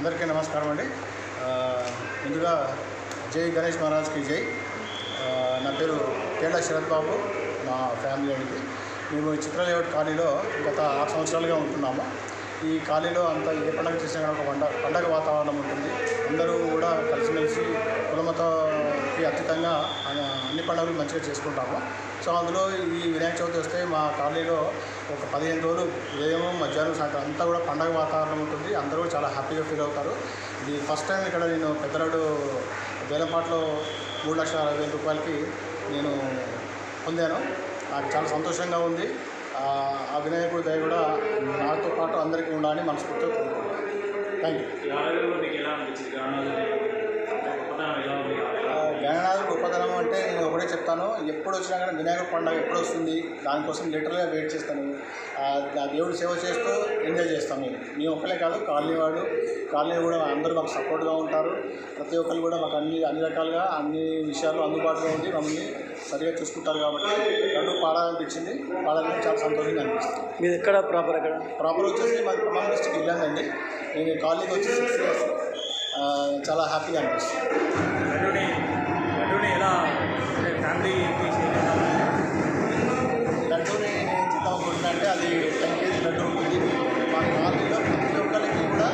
అందరికీ నమస్కారం అండి. ముందుగా జై గణేష్ మహారాజ్కి జై. నా పేరు తేళ్ళ శరత్ బాబు మా ఫ్యామిలీ అండి. మేము ఈ కాలనీలో గత ఆరు సంవత్సరాలుగా ఉంటున్నాము. ఈ కాలనీలో అంత ఏ పండగ చేసినా కానీ ఒక పండగ పండగ వాతావరణం ఉంటుంది. అందరూ కూడా కలిసిమెలిసి కులమతకి అతీతంగా అన్ని పండుగలు మంచిగా చేసుకుంటాము. సో అందులో ఈ వినాయక చవితి వస్తే మా కాలనీలో ఒక పదిహేను రోజులు ఉదయం మధ్యాహ్నం సాయంత్రం అంతా కూడా పండగ వాతావరణం ఉంటుంది. అందరూ చాలా హ్యాపీగా ఫీల్ అవుతారు. ఇది ఫస్ట్ టైం ఇక్కడ నేను పెద్దలాడు వేలంపాట్లో మూడు లక్షల అరవై వేల రూపాయలకి నేను పొందాను. నాకు చాలా సంతోషంగా ఉంది. ఆ, వినాయకుడి దయ కూడా నాతో పాటు అందరికీ ఉండాలని మనస్ఫూర్తిగా కోరుకుంటున్నాను. థ్యాంక్ యూ గణనాథ గొప్పతనం అంటే నేను ఒకటే చెప్తాను. ఎప్పుడు వచ్చినా కానీ వినాయక పండుగ ఎప్పుడు వస్తుంది దానికోసం లిటరల్గా వెయిట్ చేస్తాను. దేవుడి సేవ చేస్తూ ఎంజాయ్ చేస్తాను నేను. నేను ఒక్కలే కాదు కాలనీ వాడు కాలనీ కూడా అందరూ మాకు సపోర్ట్గా ఉంటారు. ప్రతి ఒక్కరు కూడా మాకు అన్ని అన్ని రకాలుగా అన్ని విషయాలు అందుబాటులో ఉండి మమ్మల్ని సరిగా చూసుకుంటారు కాబట్టి రెండు పాడాలనిపించింది. పాడాలని చాలా సంతోషంగా అనిపిస్తుంది. మీది ఎక్కడ ప్రాపర్ ఎక్కడ? ప్రాపర్ వచ్చేసి మాది ఖమ్మం డిస్టిక్ ఇల్లండి నేను కాలనీకి వచ్చి సిక్స్ ఇయర్స్ చాలా హ్యాపీగా అనిపిస్తుంది. అంటే ఫ్యామిలీకి లడ్డూని నేను చిత్తం అనుకుంటున్నానంటే అది టెన్ కేజీ లడ్డు ఉంటుంది మా కాలనీలో ప్రతి ఒక్కరికి కూడా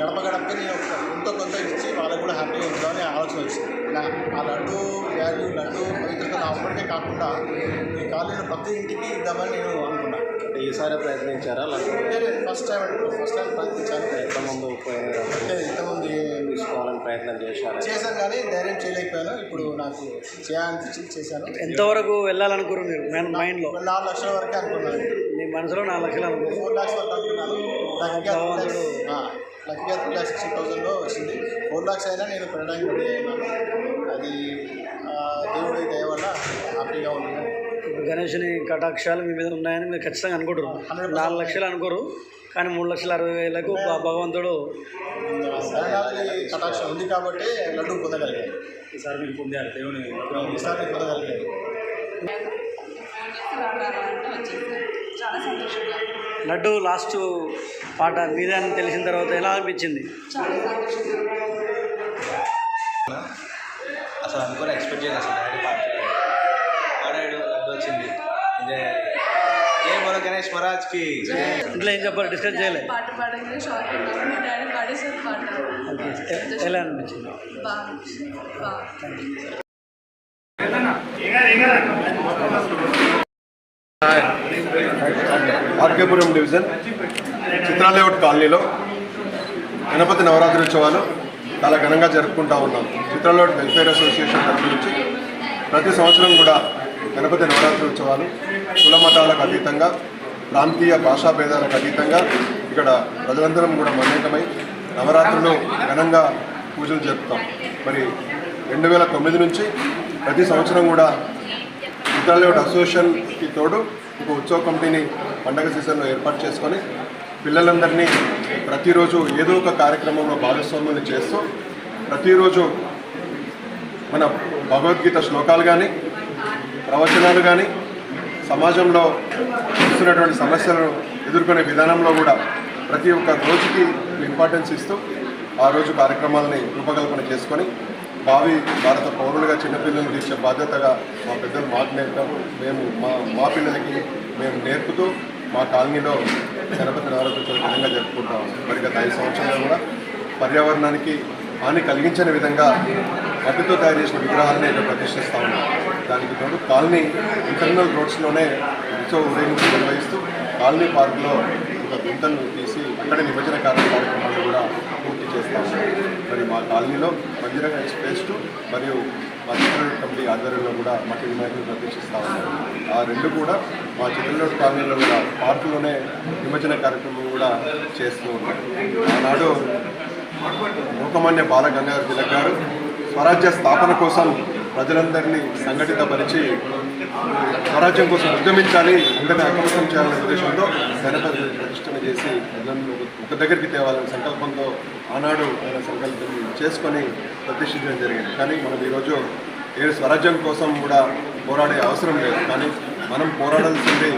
గడప గడపకి నేను ఒక ఎంతో కొంత ఇచ్చి వాళ్ళకి కూడా హ్యాపీగా ఉంటుందని ఆలోచన వచ్చింది. నా ఆ లడ్డు వాల్యూ లడ్డు పవిత్రత నా ఒక్కడికే కాకుండా ఈ కాలనీలో ప్రతి ఇంటికి ఇద్దామని నేను అనుకున్నాను అంటే ఈసారి ప్రయత్నించారా? లేకపోతే ఫస్ట్ టైం ఫస్ట్ టైం ప్రయత్నించాను ఇంతకుముందు అంటే తీసుకోవాలని ప్రయత్నం చేశారా చేశాను కానీ ధైర్యం చేయలేకపోయాను. ఇప్పుడు నాకు చేయాలనిపించింది చేశాను. ఎంతవరకు వెళ్ళాలనుకోరు మీరు? మెయిన్ మైండ్లో నాలుగు లక్షల వరకే అనుకున్నాను. మీ మనసులో నాలుగు లక్షలు అనుకోరు ఫోర్ ల్యాక్స్ వరకు అనుకున్నాను. లక్కీగా త్రీ భగవంతుడు. ల్యాక్స్ ఆ, లక్కీగా త్రీ ల్యాక్స్ సిక్స్టీ థౌసండ్లో వచ్చింది. ఫోర్ ల్యాక్స్ అయినా నేను పెట్టడానికి రెడీ అయినాను అది ఆ, దేవుడి దయ వల్ల హ్యాపీగా ఉన్నాను. ఇప్పుడు గణేషుని కటాక్షాలు మీ మీద ఉన్నాయని మీరు ఖచ్చితంగా అనుకుంటారు 100% నాలుగు లక్షలు అనుకోరు. కానీ మూడు లక్షల అరవై వేలకు భగవంతుడు కటాక్షం ఉంది కాబట్టి లడ్డు పొందగలిగాను ఈసారి మీరు పొందారు దేవుని ఈసారి సంతోషంగా లడ్డు లాస్ట్ పాట మీదే అని తెలిసిన తర్వాత ఎలా అనిపించింది? అసలు అనుకోని ఎక్స్పెక్ట్ చేయలేదు అసలు. మన గణేష్ మహారాజ్కి ఇంట్లో ఏం చెప్పాలి? డిస్కస్ చేయలే. పాట పాడగానే షాక్ అయ్యాను మీ డాడీ పాడేసారు పాట. ఓకే. ఎ- ఎలా అనిపించింది? ఆర్కేపురం డివిజన్ చిత్రాలేఅవుట్ కాలనీలో గణపతి నవరాత్రి ఉత్సవాలు చాలా ఘనంగా జరుపుకుంటా ఉన్నాం. చిత్రాలేఅవుట్ వెల్ఫేర్ అసోసియేషన్ తరఫు నుంచి ప్రతి సంవత్సరం కూడా గణపతి నవరాత్రి ఉత్సవాలు కుల మతాలకు అతీతంగా ప్రాంతీయ భాషా భేదాలకు అతీతంగా ఇక్కడ ప్రజలందరం కూడా మమేకమై నవరాత్రులు ఘనంగా పూజలు జరుపుతాం. మరి రెండు వేల తొమ్మిది నుంచి ప్రతి సంవత్సరం కూడా చిత్రాలేఅవుట్ అసోసియేషన్కి తోడు ఒక ఉత్సవ కమిటీని పండగ సీజన్లో ఏర్పాటు చేసుకొని పిల్లలందరినీ ప్రతిరోజు ఏదో ఒక కార్యక్రమంలో భాగస్వామ్యం చేస్తూ ప్రతిరోజు మన భగవద్గీత శ్లోకాలు కానీ ప్రవచనాలు కానీ సమాజంలో వస్తున్నటువంటి సమస్యలను ఎదుర్కొనే విధానంలో కూడా ప్రతి ఒక్క రోజుకి ఇంపార్టెన్స్ ఇస్తూ ఆ రోజు కార్యక్రమాలని రూపకల్పన చేసుకొని భావి భారత పౌరులుగా చిన్నపిల్లలు తీర్చే బాధ్యతగా మా పెద్దలు మాకు నేర్పారు. మేము మా మా పిల్లలకి మేము నేర్పుతూ మా కాలనీలో గణపతి నవరాత్రి ఘనంగా జరుపుకుంటాం. మరి గత ఐదు సంవత్సరాలు కూడా పర్యావరణానికి హాని కలిగించని విధంగా మట్టితో తయారు చేసిన విగ్రహాలను ఇక్కడ ప్రతిష్ఠిస్తా ఉన్నాం. దానికి తోడు కాలనీ ఇంటర్నల్ రోడ్స్లోనే ఉత్సవ ఉదయం నిర్వహిస్తూ కాలనీ పార్కులో ఒక గుంతను తీసి అక్కడ నిమజ్జన కార్యక్రమాలు కూడా పూర్తి చేస్తాము మరి మా కాలనీలో మందిరం ఎక్స్ప్రెస్ మరియు మా చిత్రలోడ్ కమిటీ ఆధ్వర్యంలో కూడా మట్టి వినాయకులు ప్రతిష్ఠిస్తా ఉన్నాం. ఆ రెండు కూడా మా చిత్రలోడ్ కాలనీలో కూడా పార్కులోనే నిమజ్జన కార్యక్రమం కూడా చేస్తూ ఉన్నాం. ఆనాడు లోకమాన్య బాల గంగాధర తిలక్ గారు స్వరాజ్య స్థాపన కోసం ప్రజలందరినీ సంఘటితపరిచి స్వరాజ్యం కోసం ఉద్యమించాలి అందరినీ అక్రమతం చేయాలనే ఉద్దేశంతో గణపతి ప్రతిష్టన చేసి ప్రజలను ఒక దగ్గరికి తేవాలనే సంకల్పంతో ఆనాడు ఆయన సంకల్పం చేసుకొని ప్రతిష్ఠించడం జరిగింది. కానీ మనం ఈరోజు ఏ స్వరాజ్యం కోసం కూడా పోరాడే అవసరం లేదు. కానీ మనం పోరాడాల్సింది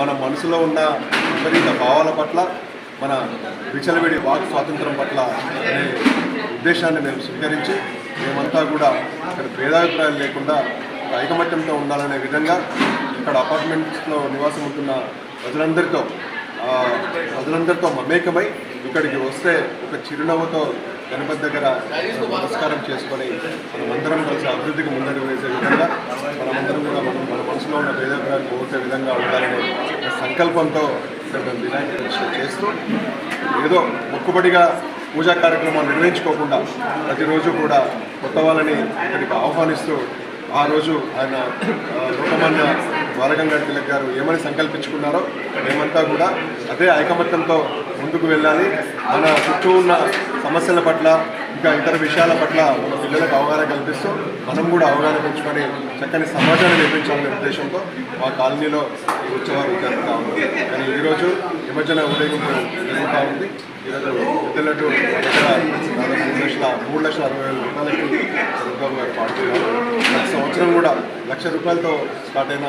మన మనసులో ఉన్న విపరీత భావాల పట్ల మన విచలవిడి వాక్ స్వాతంత్రం పట్ల అనే ఉద్దేశాన్ని మేము స్వీకరించి మేమంతా కూడా ఇక్కడ భేదాభిప్రాయాలు లేకుండా ఐకమత్యంతో ఉండాలనే విధంగా ఇక్కడ అపార్ట్మెంట్స్లో నివాసం ఉంటున్న ప్రజలందరితో ప్రజలందరితో మమేకమై ఇక్కడికి వస్తే ఒక చిరునవ్వుతో గణపతి దగ్గర నమస్కారం చేసుకొని మనమందరం కలిసి అభివృద్ధికి ముందడుగు వేసే విధంగా మనమందరం కూడా మనం మన మనసులో ఉన్న భేదాభిప్రాయాలు పోగొట్టే విధంగా ఉండాలనే సంకల్పంతో ఇక్కడ వినాయక చేస్తూ ఏదో మొక్కుబడిగా పూజా కార్యక్రమాలు నిర్వహించుకోకుండా ప్రతిరోజు కూడా కొత్త వాళ్ళని ఇక్కడికి ఆహ్వానిస్తూ ఆ రోజు ఆయన లోకమాన్య ద్వారగంగా తిలక్ గారు ఏమని సంకల్పించుకున్నారో మేమంతా కూడా అదే ఐకమత్యంతో ముందుకు వెళ్ళాలి. మన చుట్టూ ఉన్న సమస్యల పట్ల ఇంకా ఇతర విషయాల పట్ల మన పిల్లలకు అవగాహన కల్పిస్తూ మనం కూడా అవగాహన పెంచుకొని చక్కని సమాజాన్ని నిర్మించాలనే ఉద్దేశంతో మా కాలనీలో ఈ ఉత్సవాలు జరుగుతూ ఉంది కానీ ఈరోజు నిమజ్జన ఉదయం జరుగుతూ ఉంది. ఈరోజు మూడు లక్షల మూడు లక్షల అరవై వేల రూపాయలకి రూపాయలు గారు పాడుతున్నారు ప్రతి సంవత్సరం కూడా లక్ష రూపాయలతో స్టార్ట్ అయిన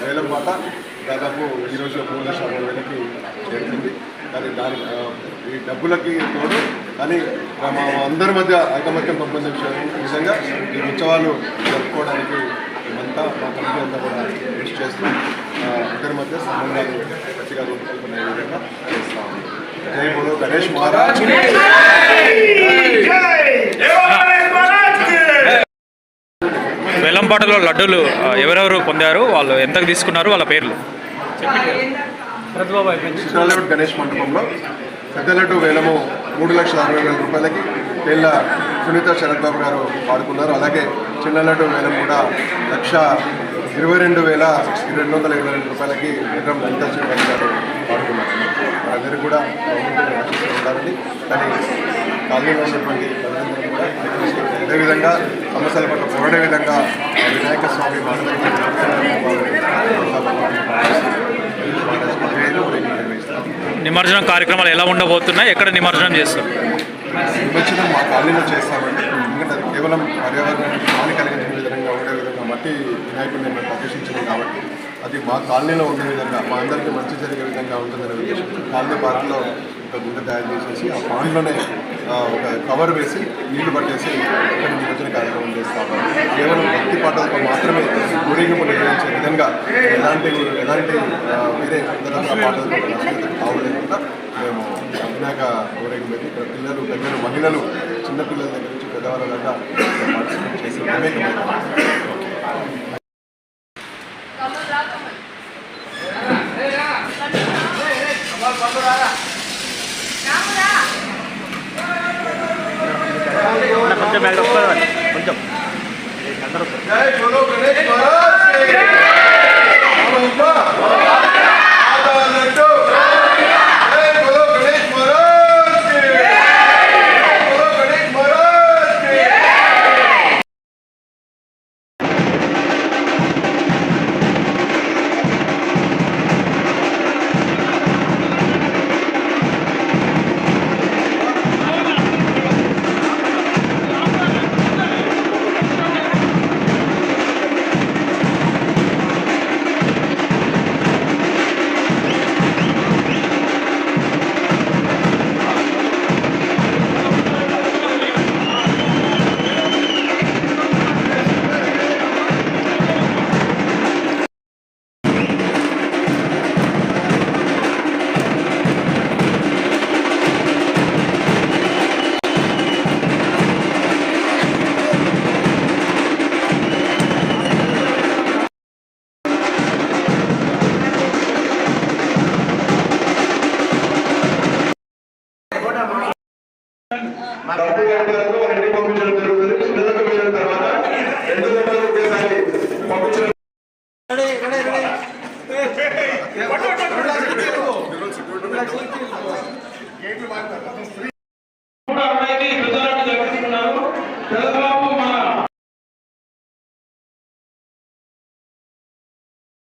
వేలం మాట దాదాపు ఈరోజు మూడు లక్షల అరవై వేలకి చేరుతుంది కానీ దాని ఈ డబ్బులకి తోడు కానీ మా అందరి మధ్య ఐకమత్యం పెంపొందించే విధంగా ఈ ఉత్సవాలు జరుపుకోవడానికి మేమంతా మా కమిటీ అంతా కూడా కృషి చేస్తూ ఇద్దరి మధ్య సంబంధాలు గట్టిగా రూపకల్పన విధంగా చేస్తాము జై బోలో గణేష్ మహారాజ్. వెల్లంపాటలో లడ్డూలు ఎవరెవరు పొందారు వాళ్ళు ఎంతకు తీసుకున్నారు వాళ్ళ పేర్లు? చిత్రాలూరు గణేష్ మండపంలో పెద్దలట్టు వేలము మూడు లక్షల అరవై వేల రూపాయలకి పేర్ల సునీత శరత్ బాబు గారు పాడుకున్నారు. అలాగే చిన్నలడ్డు వేలం కూడా లక్ష ఇరవై రెండు వేల రెండు వందల ఇరవై రెండు రూపాయలకి విక్రమ్ లలిత అందరూ కూడా ఉండాలని కానీ కాలనీలో ఉన్నటువంటి కూడా అదేవిధంగా సమస్యల పట్ల పోరాడే విధంగా వినాయక స్వామి నిమజ్జనం కార్యక్రమాలు ఎలా ఉండబోతున్నాయి? ఎక్కడ నిమజ్జనం చేస్తారు? నిమజ్జనం మా కాలనీలో చేస్తామండి. ఎందుకంటే అది కేవలం పర్యావరణానికి హాని కలిగించే విధంగా ఉండే విధంగా మట్టి వినాయకుడిని మేము ప్రదర్శించింది కాబట్టి అది మా కాలనీలో ఉండే విధంగా మా అందరికీ మంచి జరిగే విధంగా ఉంటుందనే కాలనీ పార్క్లో ఒక గుండె తయారు చేసేసి ఆ పాండ్లోనే ఒక కవర్ వేసి నీళ్ళు పట్టేసి ఇక్కడ నిమజ్జన కార్యక్రమం చేస్తాము. కేవలం భక్తి పాటలతో మాత్రమే ఊరేగింపు నిర్వహించే విధంగా ఎలాంటి ఎలాంటి ఆ, వేరే ఇతర కావు లేకుండా మేము వినాయక ఊరేగింపు ఇక్కడ పిల్లలు దగ్గర మహిళలు చిన్నపిల్లల దగ్గర నుంచి పెద్దవాళ్ళ దాకా పార్టిసిపేట్ చేసి Makanya,